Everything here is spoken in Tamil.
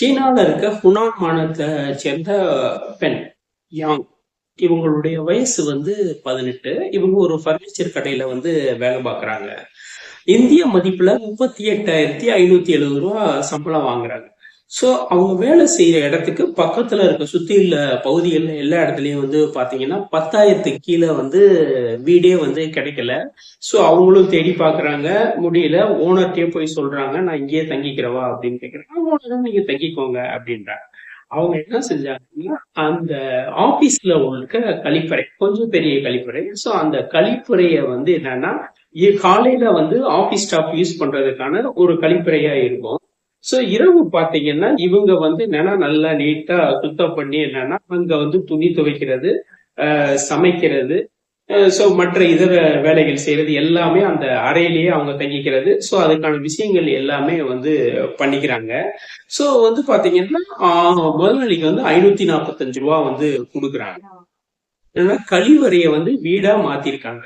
சீனால இருக்க ஹுனான் மாநிலத்தை சேர்ந்த பெண் யாங். இவங்களுடைய வயசு வந்து பதினெட்டு. இவங்க ஒரு ஃபர்னிச்சர் கடையில வந்து வேலை பார்க்குறாங்க. இந்திய மதிப்புல முப்பத்தி எட்டாயிரத்தி ஐநூத்தி எழுபது ரூபா சம்பளம் வாங்குறாங்க. ஸோ அவங்க வேலை செய்யற இடத்துக்கு பக்கத்துல இருக்க சுத்தி உள்ள பகுதிகளில் எல்லா இடத்துலயும் வந்து பாத்தீங்கன்னா பத்தாயிரத்துக்கு கீழே வந்து வீடே வந்து கிடைக்கல. ஸோ அவங்களும் தேடி பாக்குறாங்க. முடியல ஓனர்கிட்டயே போய் சொல்றாங்க நான் இங்கேயே தங்கிக்கிறவா? அப்படின்னு கேட்குறாங்க ஓனரும் நீங்க தங்கிக்கோங்க அப்படின்றாங்க. அவங்க என்ன செஞ்சாங்கன்னா அந்த ஆபீஸ்ல இருக்க கழிப்பறை கொஞ்சம் பெரிய கழிப்பறை. ஸோ அந்த கழிப்பறைய வந்து என்னன்னா காலையில வந்து ஆபீஸ் ஸ்டாஃப் யூஸ் பண்றதுக்கான ஒரு கழிப்பறையா இருக்கும். ஸோ இரவு பாத்தீங்கன்னா இவங்க வந்து என்னன்னா நல்லா நீட்டா சுத்தம் பண்ணி என்னன்னா இவங்க வந்து துணி துவைக்கிறது சமைக்கிறது. ஸோ மற்ற இதர வேலைகள் செய்யறது எல்லாமே அந்த அறையிலேயே அவங்க தங்கிக்கிறது. ஸோ அதுக்கான விஷயங்கள் எல்லாமே வந்து பண்ணிக்கிறாங்க. ஸோ வந்து பாத்தீங்கன்னா முதலாளிக்கு வந்து ஐநூத்தி நாற்பத்தஞ்சு ரூபா வந்து கொடுக்குறாங்க. ஏன்னா கழிவறையை வந்து வீடா மாத்திருக்காங்க.